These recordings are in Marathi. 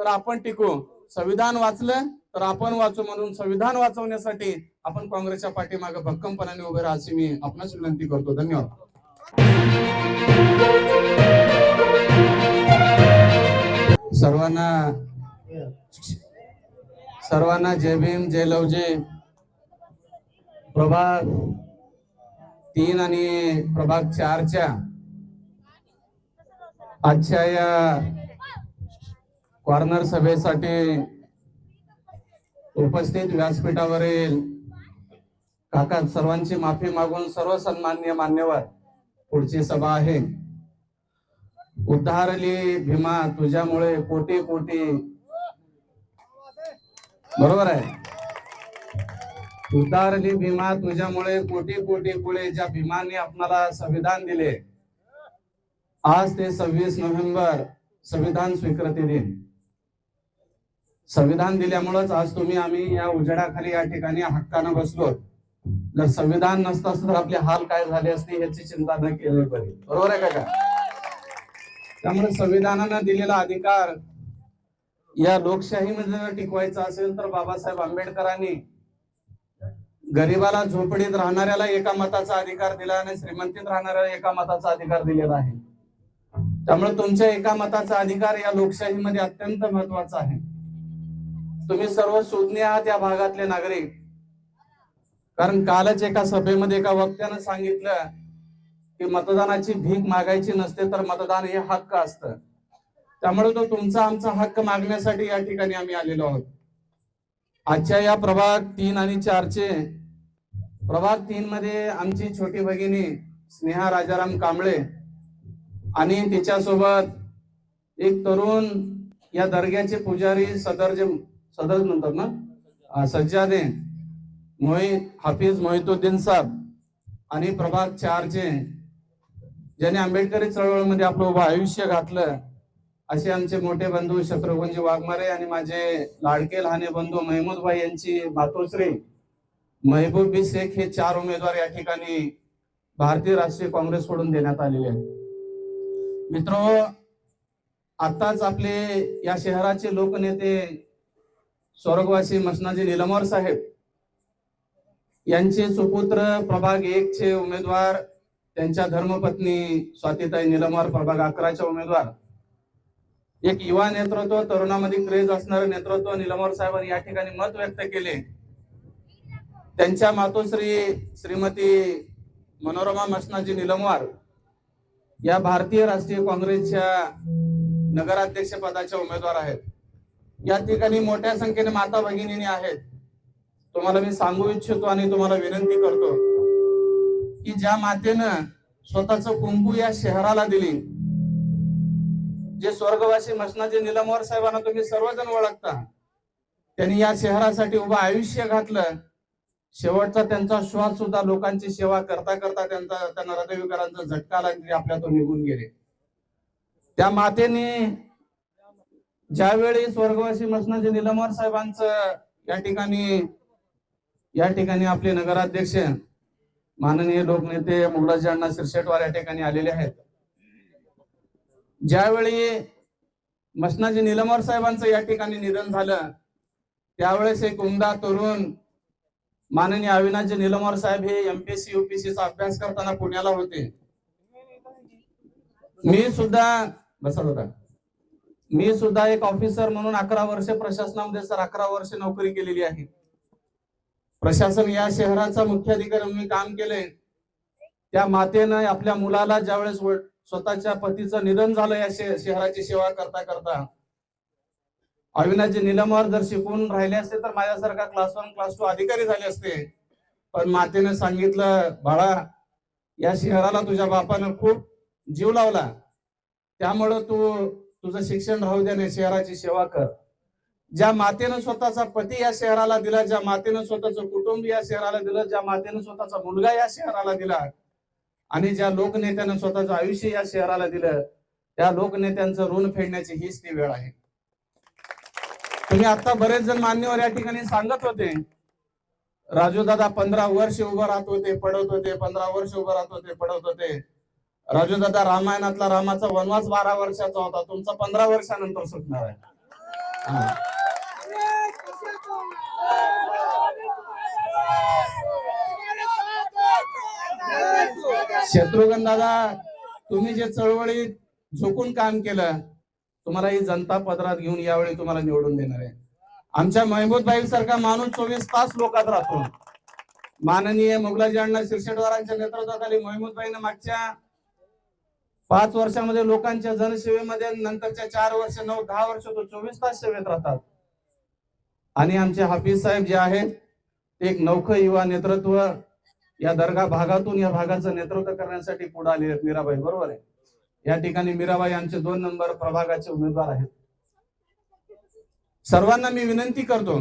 तर आपण टिकू. संविधान वाचलं तर आपण वाचू म्हणून संविधान वाचवण्यासाठी आपण काँग्रेसच्या पाठीमागे भक्कमपणाने उभे राहा अशी मी आपणास विनंती करतो. धन्यवाद. सर्वांना सर्वांना जय भीम जय लवजे. प्रभाग तीन आणि प्रभाग चारच्या आजच्या या कॉर्नर सभेसाठी उपस्थित व्यासपीठावरील काका सर्वांची माफी मागून सर्व सन्मान्य मान्यवर पुढची सभा आहे. उद्धारली भीमा तुझ्यामुळे कोटी कोटी. बरोबर आहे. उद्धारली भीमा तुझ्यामुळे कोटी कोटी पुढे ज्या भीमाने आपणाला संविधान दिले. आज ते सव्वीस नोव्हेंबर संविधान स्वीकृती दिन. संविधान दिल्यामुळेच आज तुम्ही आम्ही या उजेडाखाली या ठिकाणी हक्कानं बसलो. जर संविधान नसतं तर आपले हाल काय झाले असते याची चिंता न केली बरी. बरोबर आहे का त्यामुळे संविधानानं दिलेला अधिकार या लोकशाहीमध्ये जर टिकवायचा असेल तर बाबासाहेब आंबेडकरांनी गरिबाला झोपडीत राहणाऱ्याला एका मताचा अधिकार दिला आणि श्रीमंतीत राहणाऱ्याला एका मताचा अधिकार दिलेला आहे. त्यामुळे तुमच्या एका मताचा अधिकार या लोकशाहीमध्ये अत्यंत महत्त्वाचा आहे. तुम्ही सर्व शोधणे आहात या भागातले नागरिक. कारण कालच एका सभेमध्ये एका वक्त्यानं सांगितलं की मतदानाची भीक मागायची नसते तर मतदान हे हक्क असतं. त्यामुळे तो तुमचा आमचा हक्क मागण्यासाठी या ठिकाणी आम्ही आलेलो आहोत. आजच्या या प्रभाग तीन आणि चारचे प्रभाग तीन मध्ये आमची छोटी भगिनी स्नेहा राजाराम कांबळे आणि तिच्यासोबत एक तरुण या दर्ग्याचे पुजारी सदरचे सदर म्हणतात ना? सज्जाने सज्जादे मोहित हाफिज मोहितुद्दीन साहेब आणि प्रभाग चारचे ज्यांनी आंबेडकरी चळवळीमध्ये आपलं उभं आयुष्य घातलं असे आमचे मोठे बंधू शत्रुघ्नजी वाघमारे आणि माझे लाडके लहाने बंधू महमूदभाई यांची मातोश्री महबूबी शेख हे चार उमेदवार या ठिकाणी भारतीय राष्ट्रीय काँग्रेस सोडून देण्यात आलेले आहेत. मित्र आताच आपले या शहराचे लोकनेते स्वर्गवासी मसनाजी निलमर साहेब यांचे सुपुत्र प्रभाग एक चे उमेदवार त्यांच्या धर्मपत्नी स्वातीताई निलमवार प्रभाग अकराच्या उमेदवार. एक युवा नेतृत्व तरुणामध्ये क्रेज असणारे नेतृत्व निलमर साहेबांनी या ठिकाणी मत व्यक्त केले. त्यांच्या मातोश्री श्रीमती मनोरमा मसनाजी निलमवार या भारतीय राष्ट्रीय काँग्रेसच्या नगराध्यक्ष पदाच्या उमेदवार आहेत. या ठिकाणी मोठ्या संख्येने माता भगिनी आहेत. तुम्हाला मी सांगू इच्छितो आणि तुम्हाला विनंती करतो की ज्या मातेनं स्वतःच कुंकू या शहराला दिली जे स्वर्गवासी मसनाजी निलमवर साहेबांना तुम्ही सर्वजण ओळखता त्यांनी या शहरासाठी उभं आयुष्य घातलं शेवटचा त्यांचा श्वास सुद्धा लोकांची सेवा करता करता त्यांचा त्यांना हृदयविकारांचा झटका लागली आपल्यातून निघून गेले. त्या मातेने ज्यावेळी स्वर्गवासी मसनाजी निलमवार साहेबांचं या ठिकाणी या ठिकाणी आपले नगराध्यक्ष माननीय लोकनेते मुगलाजी अण्णा शिरशेटवार या ठिकाणी आलेले आहेत. ज्यावेळी मसनाजी निलमवार साहेबांचं या ठिकाणी निधन झालं त्यावेळेस एक उमदा तरुण माननीय अविनाशजी निलमवार साहेब हे एमपीएससी युपीएससीचा अभ्यास करताना पुण्याला होते. मी सुद्धा बसत होता मी सुद्धा एक ऑफिसर म्हणून अकरा वर्ष प्रशासनामध्ये सर अकरा वर्ष नोकरी केलेली आहे. प्रशासन या शहराचा मुख्याधिकारी मी काम केले त्या मातेनं आपल्या मुलाला ज्यावेळेस स्वतःच्या पतीचं निधन झालं या शहराची सेवा करता करता अविनाशजी निलमवर जर शिकून राहिले असते तर माझ्यासारखा क्लास वन क्लास टू अधिकारी झाले असते. पण मातेने सांगितलं बाळा या शहराला तुझ्या बापानं खूप जीव लावला. त्यामुळं तू तुझं शिक्षण राहू दे आणि शहराची सेवा कर. ज्या मातेनं स्वतःचा पती या शहराला दिला ज्या मातेनं स्वतःचं कुटुंब या शहराला दिलं ज्या मातेनं स्वतःचा मुलगा या शहराला दिला आणि ज्या लोकनेत्यानं स्वतःचं आयुष्य या शहराला दिलं त्या लोकनेत्यांचं ऋण फेडण्याची हीच ती वेळ आहे. तुम्ही आता बरेच जण मान्यवर या ठिकाणी सांगत होते. राजू दादा पंधरा वर्ष उभं राहत होते पडत होते पंधरा वर्ष उभं राहत होते पडत होते. राजू दादा रामायणातला रामाचा वनवास बारा वर्षाचा होता. तुमचा पंधरा वर्षानंतर सुटणार आहे. शत्रुघ्न दादा तुम्ही जे चळवळीत झोकून काम केलं तुम्हाला ही जनता पदरात घेऊन यावेळी तुम्हाला निवडून देणार आहे. आमच्या महमूद सारखा माणूस चोवीस तास लोकात राहतो. माननीय मुघलाजी अण्णा शिरशेटवारांच्या नेतृत्वाखाली महमूद मागच्या पाच वर्षामध्ये लोकांच्या जनसेवेमध्ये नंतरच्या चार वर्ष नऊ दहा वर्ष तो चोवीस तास सेवेत राहतात. आणि आमचे हाफिज साहेब जे आहेत ते एक नौख युवा नेतृत्व या दर्गा भागातून या भागाचं नेतृत्व करण्यासाठी पुढे आले आहेत मीराबाई बरोबर आहे? या ठिकाणी मीराबाई आमचे दोन नंबर प्रभागाचे उमेदवार आहेत. सर्वांना मी विनंती करतो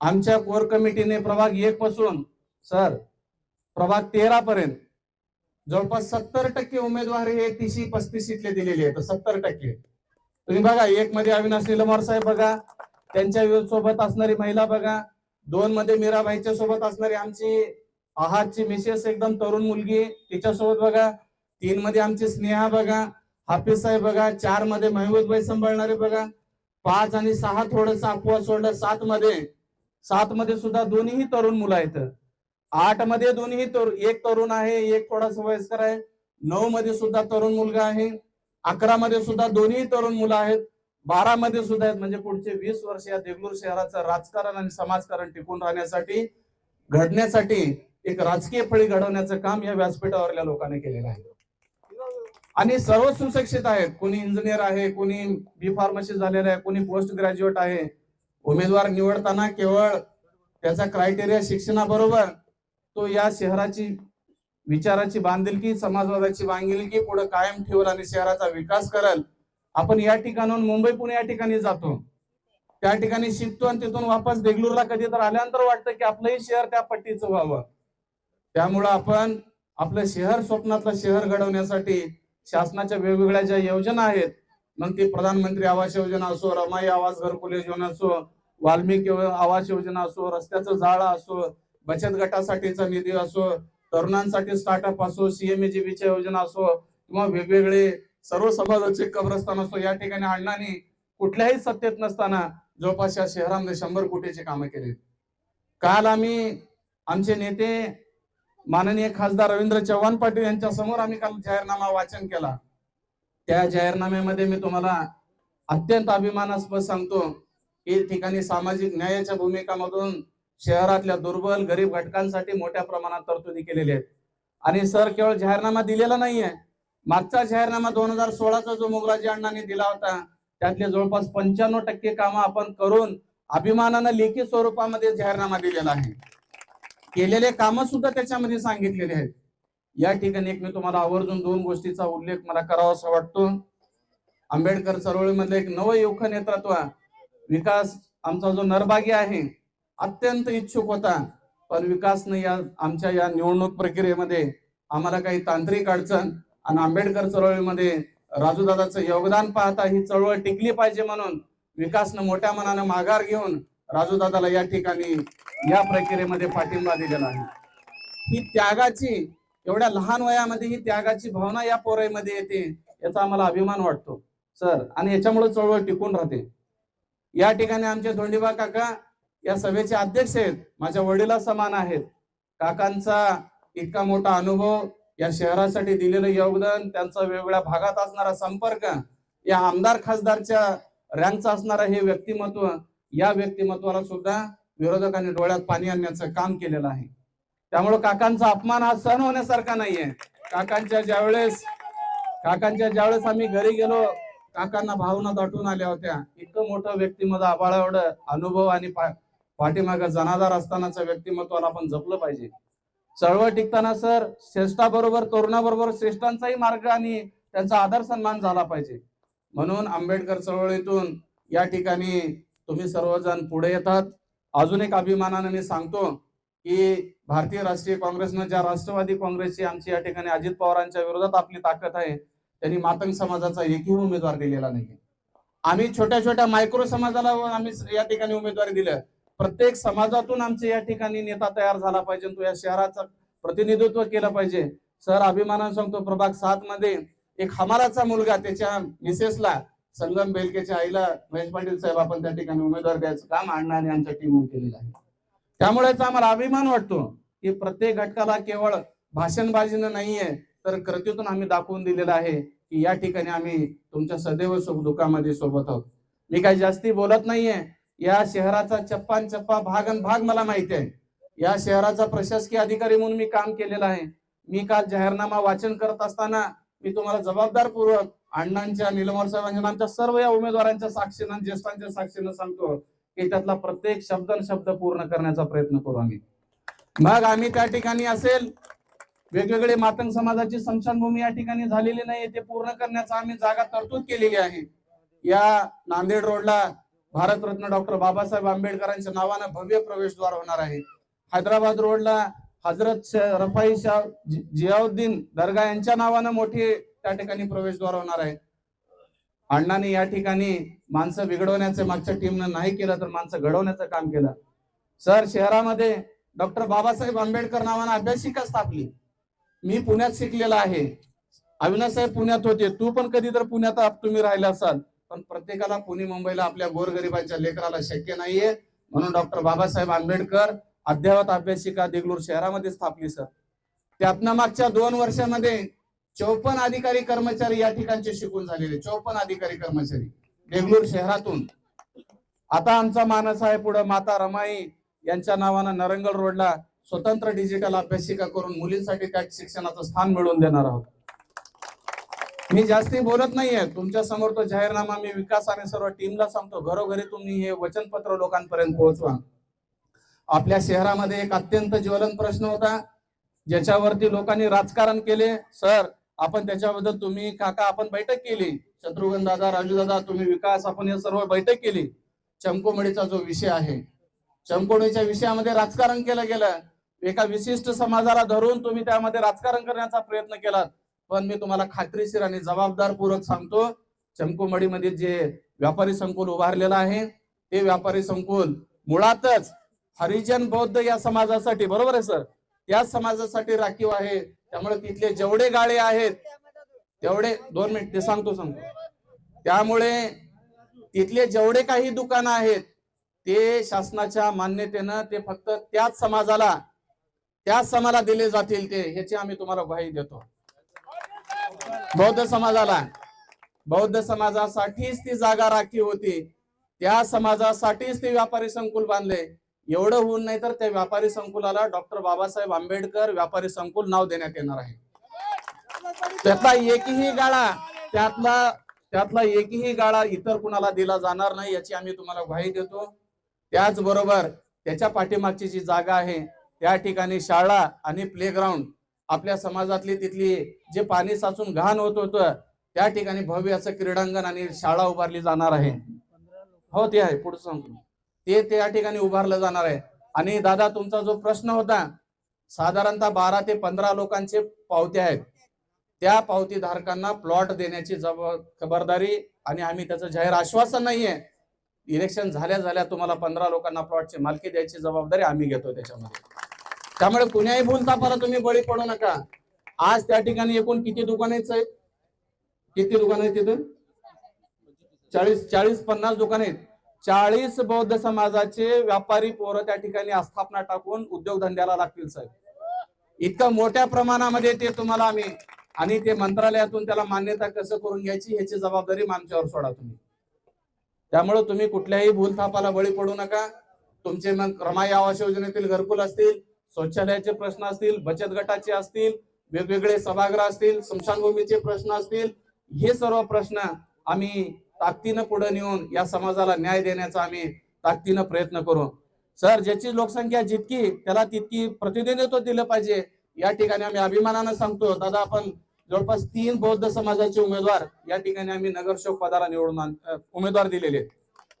आमच्या कोर कमिटीने प्रभाग एक पासून सर प्रभाग तेरा पर्यंत जवळपास सत्तर टक्के उमेदवार हे पस्तीस सीटले दिलेले आहेत. सत्तर टक्के. तुम्ही बघा एक मध्ये अविनाश निलमार साहेब बघा त्यांच्यासोबत असणारी महिला बघा दोन मध्ये मीराबाईच्या सोबत असणारी आमची आहातची मिसेस एकदम तरुण मुलगी तिच्यासोबत बघा तीन मध्ये आमची स्नेहा बघा हाफिज साहेब बघा चारमध्ये महबूदबाई सांभाळणारे बघा पाच आणि सहा थोडस अपवा सोडलं सात मध्ये सात मध्ये सुद्धा दोन्हीही तरुण मुलं आहेत. आठमध्ये दोन्ही एक तरुण आहे एक थोडासा वयस्कर आहे. नऊ मध्ये सुद्धा तरुण मुलगा आहे. अकरा मध्ये सुद्धा दोन्ही तरुण मुलं आहेत. बारा मध्ये सुद्धा आहेत. म्हणजे पुढचे वीस वर्ष या देगलूर शहराचं राजकारण आणि समाजकारण टिकून राहण्यासाठी घडण्यासाठी एक राजकीय फळी घडवण्याचं काम या व्यासपीठावरल्या लोकांनी केलेलं आहे. आणि सर्व सुशिक्षित आहेत. कोणी इंजिनियर आहे कोणी बी फार्मसी झालेलं आहे कोणी पोस्ट ग्रॅज्युएट आहे. उमेदवार निवडताना केवळ त्याचा क्रायटेरिया शिक्षणाबरोबर तो या शहराची विचाराची बांधिलकी समाजवादाची बांधिलकी पुढे कायम ठेवल आणि शहराचा विकास करल. आपण या ठिकाणाहून मुंबई पुणे या ठिकाणी जातो. त्या ठिकाणी शिकतो आणि तिथून वापस देगलूरला कधी तर आल्यानंतर वाटतं की आपलंही शहर त्या पट्टीचं व्हावं. त्यामुळं आपण आपलं शहर स्वप्नातलं शहर घडवण्यासाठी शासनाच्या वेगवेगळ्या ज्या योजना आहेत मग ती प्रधानमंत्री आवास योजना असो रमाई आवास घरकुल योजना असो वाल्मिकी आवास योजना असो रस्त्याचं जाळं असो बचत गटासाठीचा निधी असो तरुणांसाठी स्टार्टअप असो सीएमएजीबीच्या योजना असो किंवा वेगवेगळे सर्व समाजाचे कब्रस्थान असो या ठिकाणी अण्णांनी कुठल्याही सत्तेत नसताना जवळपास या शहरामध्ये शंभर कोटीचे कामं केली. काल आम्ही आमचे नेते माननीय खासदार रवींद्र चव्हाण पाटील यांच्या समोर आम्ही काल जाहीरनामा वाचन केला. त्या जाहीरनाम्यामध्ये मी तुम्हाला अत्यंत अभिमानास्पद सांगतो की ठिकाणी सामाजिक न्यायाच्या भूमिकामधून शहरातल्या दुर्बल गरीब घटकांसाठी मोठ्या प्रमाणात तरतुदी केलेल्या आहेत. आणि सर केवळ जाहीरनामा दिलेला नाहीये. मागचा जाहीरनामा दोन हजार सोळाचा जो मुगलाजी अण्णांनी दिला होता त्यातले जवळपास पंच्याण्णव टक्के कामं आपण करून अभिमानानं लेखी स्वरूपामध्ये जाहीरनामा दिलेला आहे. केलेले कामं सुद्धा त्याच्यामध्ये सांगितलेले आहेत. या ठिकाणी एक मी तुम्हाला आवर्जून दोन गोष्टीचा उल्लेख मला करावासा वाटतो. आंबेडकर चळवळीमधलं एक नवयुवक नेतृत्व विकास आमचा जो नरभागी आहे अत्यंत इच्छुक होता. पण विकासनं या आमच्या या निवडणूक प्रक्रियेमध्ये आम्हाला काही तांत्रिक अडचण आणि आंबेडकर चळवळीमध्ये राजूदादाचं योगदान पाहता ही चळवळ टिकली पाहिजे म्हणून विकासनं मोठ्या मनानं माघार घेऊन राजूदादाला या ठिकाणी या प्रक्रियेमध्ये पाठिंबा दिलेला आहे. ही त्यागाची एवढ्या लहान वयामध्ये ही त्यागाची भावना या पोराईमध्ये येते याचा आम्हाला अभिमान वाटतो. सर आणि याच्यामुळे चळवळ टिकून राहते. या ठिकाणी आमचे धोंडीबा काका या सभेचे अध्यक्ष आहेत. माझ्या वडिला समान आहेत. काकांचा इतका मोठा अनुभव या शहरासाठी दिलेलं योगदान त्यांचा वेगवेगळ्या भागात असणारा संपर्क या आमदार खासदारच्या रँकचं असणारं हे व्यक्तिमत्व या व्यक्तिमत्वाला सुद्धा विरोधकांनी डोळ्यात पाणी आणण्याचं काम केलेलं आहे. त्यामुळे काकांचा अपमान हा सहन होण्यासारखा नाहीये. काकांच्या ज्यावेळेस काकांच्या ज्यावेळेस आम्ही घरी गेलो काकांना भावना दाटून आल्या होत्या. इतकं मोठं व्यक्तिमत्व आबाळा एवढं अनुभव आणि पाठीमागं जनादार असतानाच्या व्यक्तिमत्वाला आपण जपलं पाहिजे. चळवळ टिकताना सर श्रेष्ठाबरोबर तरुणाबरोबर श्रेष्ठांचाही मार्ग आणि त्यांचा आदर सन्मान झाला पाहिजे. म्हणून आंबेडकर चळवळीतून या ठिकाणी तुम्ही सर्वजण पुढे येतात. अजून एक अभिमानाने मी सांगतो की भारतीय राष्ट्रीय काँग्रेसनं ज्या राष्ट्रवादी काँग्रेसची आमची या ठिकाणी अजित पवारांच्या विरोधात आपली ताकद आहे त्यांनी मातंग समाजाचा एकही उमेदवार दिलेला नाही आम्ही छोट्या छोट्या मायक्रो समाजाला आम्ही या ठिकाणी उमेदवारी दिलं प्रत्येक समाजातून आमचे या ठिकाणी नेता तयार झाला पाहिजे तो या शहराचं प्रतिनिधित्व केलं पाहिजे. सर अभिमानानं सांगतो प्रभाग सात मध्ये एक हमाराचा मुलगा त्याच्या मिसेसला संगम बेलकेच्या आईला महेश पाटील साहेब आपण त्या ठिकाणी उमेदवार द्यायचं काम अण्णा आमच्या टीमने केलेलं आहे. त्यामुळेच आम्हाला अभिमान वाटतो की प्रत्येक घटकाला केवळ भाषणबाजीनं नाहीये तर कृतीतून आम्ही दाखवून दिलेलं आहे की या ठिकाणी आम्ही तुमच्या सदैव सुख दुःखामध्ये सोबत आहोत. मी काही जास्ती बोलत नाहीये या शहराचा चप्पान चप्पा भाग अन भाग मला माहिती आहे. या शहराचा प्रशासकीय अधिकारी म्हणून मी काम केलेलं आहे. मी काल जाहीरनामा वाचन करत असताना मी तुम्हाला जबाबदारपूर्वक अण्णांच्या निलमोर साहेबांच्या आमच्या सर्व या उमेदवारांच्या साक्षीनं ज्येष्ठांच्या साक्षीनं सांगतो की त्यातला प्रत्येक शब्द शब्द पूर्ण करण्याचा प्रयत्न करू आम्ही. मग आम्ही त्या ठिकाणी असेल वेगवेगळे मातंग समाजाची स्मशानभूमी या ठिकाणी झालेली नाही ते पूर्ण करण्याचा आम्ही जागा तरतूद केलेली आहे. या नांदेड रोडला भारतरत्न डॉक्टर बाबासाहेब आंबेडकरांच्या नावानं भव्य प्रवेशद्वार होणार आहे. हैदराबाद रोडला हजरत रफाई शाह जियाउद्दीन दर्गा यांच्या नावानं मोठी त्या ठिकाणी प्रवेशद्वार होणार आहे. अण्णांनी या ठिकाणी माणसं बिघडवण्याचं मागच्या टीमनं नाही केलं तर माणसं घडवण्याचं काम केलं. सर शहरामध्ये डॉक्टर बाबासाहेब आंबेडकर नावानं अभ्यासिका स्थापली. मी पुण्यात शिकलेला आहे. अविनाश साहेब पुण्यात होते. तू पण कधी तर पुण्यात आप- तुम्ही राहिले असाल. पण प्रत्येकाला पुणे मुंबईला आपल्या गोरगरिबाच्या लेकराला शक्य नाहीये. म्हणून डॉक्टर बाबासाहेब आंबेडकर अद्ययावत अभ्यासिका देगलूर शहरामध्ये स्थापली सर. त्यातनं मागच्या दोन वर्षामध्ये चौपन्न अधिकारी कर्मचारी या ठिकाणचे शिकून झालेले. चौपन्न अधिकारी कर्मचारी देगलूर शहरातून. आता आमचा मानस आहे पुढे माता रमाई. यांच्या नावानं नरंगल रोडला स्वतंत्र डिजिटल अभ्यासिका करून मुलींसाठी त्या शिक्षणाचं स्थान मिळवून देणार आहोत. मी जास्ती बोलत नाहीये. तुमच्यासमोर तो जाहीरनामा मी विकास आणि सर्व टीमला सांगतो. घरोघरी तुम्ही हे वचनपत्र लोकांपर्यंत पोहोचवा. आपल्या शहरामध्ये एक अत्यंत ज्वलन प्रश्न होता. ज्याच्यावरती लोकांनी राजकारण केले. सर आपण त्याच्याबद्दल तुम्ही काका आपण बैठक केली. शत्रुघ्न दादा राजू दादा तुम्ही विकास आपण हे सर्व बैठक केली. चमकोमडीचा जो विषय आहे चमकोडीच्या विषयामध्ये राजकारण केलं गेलं. एका विशिष्ट समाजाला धरून तुम्ही त्यामध्ये राजकारण करण्याचा प्रयत्न केलात. पण मी तुम्हाला खात्रीशीर आणि जबाबदारपूर्वक सांगतो चमकुमडीमध्ये जे व्यापारी संकुल उभारलेलं आहे ते व्यापारी संकुल मुळातच हरिजन बौद्ध या समाजासाठी बरोबर आहे सर? त्या समाजासाठी राखीव आहे. त्यामुळे तिथले जेवढे गाळे आहेत तेवढे दोन मिनिट ते सांगतो सांगतो. त्यामुळे तिथले जेवढे काही दुकानं आहेत ते शासनाच्या मान्यतेनं ते फक्त त्याच समाजाला त्याच समाजाला दिले जातील ते ह्याची आम्ही तुम्हाला ग्वाही देतो. बौद्ध समाजाला. बौद्ध समाजासाठीच ती जागा राखी होती. त्या समाजासाठीच ते व्यापारी संकुल बांधले. एवढं होऊन नाही तर त्या व्यापारी संकुलाला डॉक्टर बाबासाहेब आंबेडकर व्यापारी संकुल नाव देण्यात येणार आहे. त्यातला एकही गाळा त्यातला त्यातला एकही गाळा इतर कुणाला दिला जाणार नाही याची आम्ही तुम्हाला ग्वाही देतो. त्याचबरोबर त्याच्या पाठीमागची जी जागा आहे त्या ठिकाणी शाळा आणि प्लेग्राऊंड आपल्या समाजातली तिथली जे पाणी साचून घाण होत होतं त्या ठिकाणी भव्य असं क्रीडांगण आणि शाळा उभारली जाणार आहे. हो ते आहे पुढे सांगतो. ते त्या ठिकाणी उभारलं जाणार आहे. आणि दादा तुमचा जो प्रश्न होता साधारणतः बारा ते पंधरा लोकांचे पावते आहेत. त्या पावती धारकांना प्लॉट देण्याची जबाब खबरदारी आणि आम्ही त्याचं जाहीर आश्वासन नाहीये. इलेक्शन झाल्या झाल्या तुम्हाला पंधरा लोकांना प्लॉटची मालकी द्यायची जबाबदारी आम्ही घेतो त्याच्यामध्ये. त्यामुळे कुण्याही भूलतापाला तुम्ही बळी पडू नका. आज त्या ठिकाणी एकूण किती दुकान आहेत साहेब? किती दुकान आहेत तिथं? चाळीस चाळीस पन्नास दुकान आहेत. चाळीस बौद्ध समाजाचे व्यापारी पोरं त्या ठिकाणी आस्थापना टाकून उद्योगधंद्याला लागतील साहेब. इतकं मोठ्या प्रमाणामध्ये ते तुम्हाला आम्ही आणि ते मंत्रालयातून त्याला मान्यता कसं करून घ्यायची ह्याची जबाबदारी आमच्यावर सोडा तुम्ही. त्यामुळे तुम्ही कुठल्याही भूलथापाला बळी पडू नका. तुमचे मग रमाई आवास योजनेतील घरकुल असतील शौचालयाचे प्रश्न असतील बचत गटाचे असतील वेगवेगळे सभागृह असतील स्मशानभूमीचे प्रश्न असतील हे सर्व प्रश्न आम्ही ताकदीनं पुढे नेऊन या समाजाला न्याय देण्याचा आम्ही ताकदीनं प्रयत्न करू सर ज्याची लोकसंख्या जितकी त्याला तितकी प्रतिनिधित्व दिलं पाहिजे या ठिकाणी आम्ही अभिमानानं सांगतो दादा आपण जवळपास तीन बौद्ध समाजाचे उमेदवार या ठिकाणी आम्ही नगरसेवक पदाला निवडून उमेदवार दिलेले आहेत.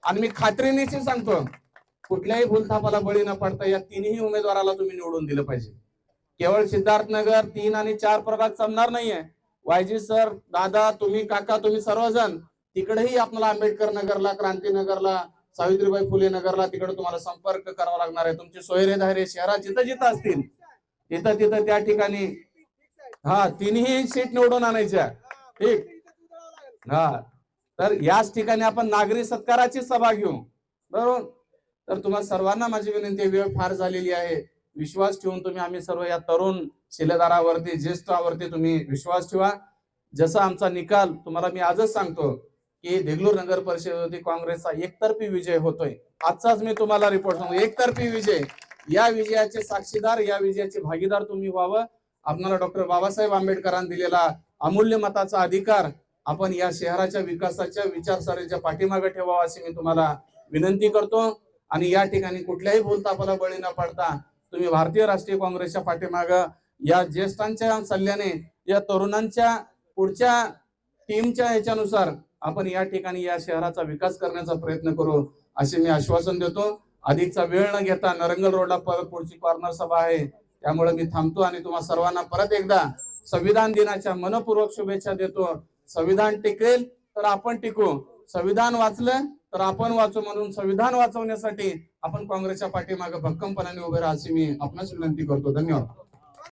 आणि मी खात्रीनेशी सांगतो कुठल्याही भूलथापाला बळी न पडता या तिन्ही उमेदवाराला तुम्ही निवडून दिलं पाहिजे. केवळ सिद्धार्थनगर तीन आणि चार प्रभाग जमणार नाहीये. वायजी सर दादा तुम्ही काका तुम्ही सर्वजण तिकडेही आपल्याला आंबेडकर नगरला क्रांतीनगरला सावित्रीबाई फुले नगरला तिकडे तुम्हाला संपर्क करावा लागणार आहे. तुमचे सोयरे धायरे शहरात जिथं जिथं असतील तिथं तिथं त्या ठिकाणी हा तिन्ही सीट निवडून आणायच्या. ठीक. हा. तर याच ठिकाणी आपण नागरी सत्काराची सभा घेऊ. बरोबर? तर तुम्हा सर्वांना माझी विनंती वेळ फार झालेली आहे. विश्वास ठेवून तुम्ही आम्ही सर्व या तरुण शिलेदारावरती ज्येष्ठावरती तुम्ही विश्वास ठेवा. जसा आमचा निकाल तुम्हाला मी आजच सांगतो की देगलूर नगर परिषदेवरती काँग्रेसचा एकतर्फी विजय होतोय. आजचाच मी तुम्हाला रिपोर्ट सांगतो. एकतर्फी विजय. या विजयाचे साक्षीदार या विजयाचे भागीदार तुम्ही व्हावं. आपल्याला डॉक्टर बाबासाहेब आंबेडकरांनी दिलेला अमूल्य मताचा अधिकार आपण या शहराच्या विकासाच्या विचारसरणीच्या पाठीमागे ठेवावा अशी मी तुम्हाला विनंती करतो. आणि या ठिकाणी कुठल्याही बोलतापाला बळी न पडता तुम्ही भारतीय राष्ट्रीय काँग्रेसच्या पाठीमाग या ज्येष्ठांच्या सल्ल्याने या तरुणांच्या पुढच्या टीमच्या ह्याच्यानुसार आपण या ठिकाणी या शहराचा विकास करण्याचा प्रयत्न करू असे मी आश्वासन देतो. अधिकचा वेळ न घेता नरंगल रोडला परत पुढची कॉर्नर सभा आहे. त्यामुळे मी थांबतो आणि तुम्हा सर्वांना परत एकदा संविधान दिनाच्या मनपूर्वक शुभेच्छा देतो. संविधान टिकेल तर आपण टिकू. संविधान वाचलं तर आपण वाचू म्हणून संविधान वाचवण्यासाठी आपण काँग्रेसच्या पाठीमागे भक्कमपणाने उभे राहा अशी मी आपणास विनंती करतो. धन्यवाद.